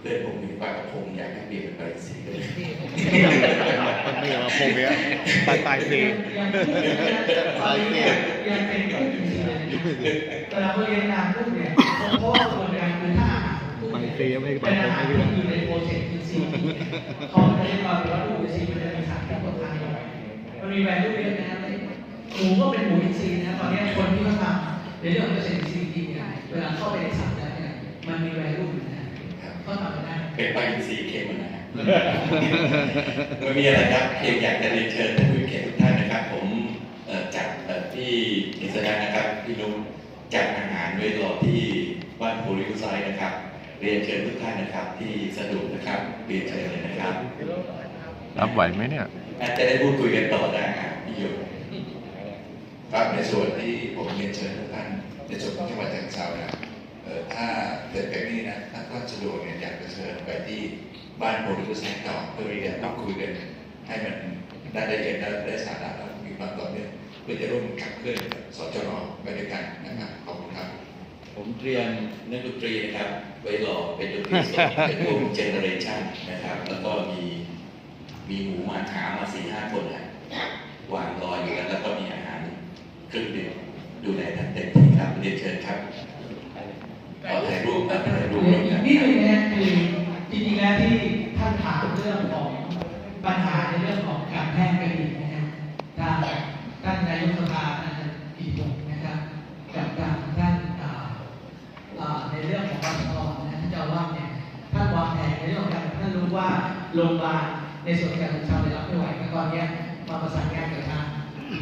เพื่อนผมมีปลากระพงอยากให้เปลี่ยนเป็นปลาอินทรีเลยไม่เอามาพงเนี้ยตายตายฟรีตายเนี่ยยังเป็นแบบนี้เลยเวลาเขาเรียนนานปุ๊บเนี่ยเพราะว่าส่วนใหญ่คือถ้าอาหารปุ๊บไปเนี่ยฟรีไม่เป็ไปนพอางหารให้ที่อยู่ในโปรเซสอินทรีย์เขาจะได้มาว่าผู้อินทรีมันจะมีสารที่กค้างอยู่มันมีแวลูเยอะนะครับหมูก็เป็นหมูอินทรีย์นะตอนนี้คนที่เขาทำในเรื่องของเกษตรอินทรีย์จริงๆเนี่ยเวลาเข้าไปในสัตว์แล้วเนี่ยมันมีแวลูอยู่นะเขาทำได้ เป็นปลาอินทรีย์เค็มนะฮะไม่มีอะไรครับเพียงอยากจะเรียนเชิญท่านผู้เกียรติทุกท่านนะครับ ผมเอ่อจัดเอ่อที่กิจการนะครับพี่นุ๊กจัดอาหารไว้รอที่บ้านโพลิวไซด์นะครับ เรียนเชิญทุกท่านนะครับ ที่สะดวกนะครับเรียนเชิญเลยนะครับรับไหวไหมเนี่ยอาจจะได้พูดคุยกันต่อได้ครับพี่โยครับในส่วนที่ผมเรียนเชิญทุกท่าน เกิดแบบนี้นะถ้าท่านสะดวกเนี่ยอยากจะเชิญไปที่บ้านโพลิคุสแห่งต่อเพื่อที่จะต้องคุยกันให้มันได้ละเอียดและได้สาระและมีความต่อเนื่องเพื่อจะร่วมขับเคลื่อนสจรไปด้วยกันนะครับขอบคุณครับ ผมเตรียมนักดนตรีนะครับไว้รอเป็นดนตรีสดเป็นวงเจเนอเรชันนะครับ แล้วก็มีมีหมูมาหามาสี่ห้าคนนะวางรออยู่แล้วแล้วก็มีอาหารเครื่องดื่มดูแลท่านเต็มที่ครับเรียนเชิญครับขอถ่ายรูปนะถ่ายรู ปอีร่วมกกันนิดครันึบงนะคือจริงๆแล้วที่ท่านถามเรื่องของปัญหาในเรื่องของการแพร่กระดิ่งนะฮะทางท่านนายกสภาท่านปีบงนะครับกับทางท่านในเรื่องของวัชรนะท่านเจ้าว่าเนี่ยท่านวางแผนในเรื่องของการท่านรู้ว่าโรงพยาบาลในส่วนการชาวได้รับไม่ไหวแล้วตอนเนี้ยมาประสานงานกับทาง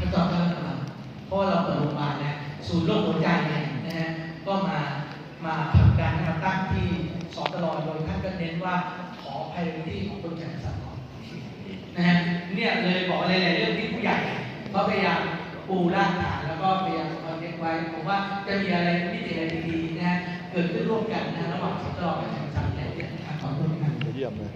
ท่านเจ้าท่ารัฐบาเพราะเราเปิดโรงพยาบาลแล้วศูนย์โรคหัวใจเนี่ยนะฮะก็มา มาผลักดันให้มาตั้งที่สตลโดยท่านก็เน้น ว่าขอ priority ของคนจัดสรรก่อนนะฮะเนี่ยเลยบอกอะไรหลายๆเรื่องที่ผู้ใหญ่เขาพยายามปูรากฐานแล้วก็พยายามเอาเน็กไว้ผมว่าจะมีอะไรมิติอะไรดีๆนะฮะเกิดขึ้นร่วมกันนะระหว่างสตลกับจัดสรรเนี่ยรขอบคุณครับเยี่ยมเลย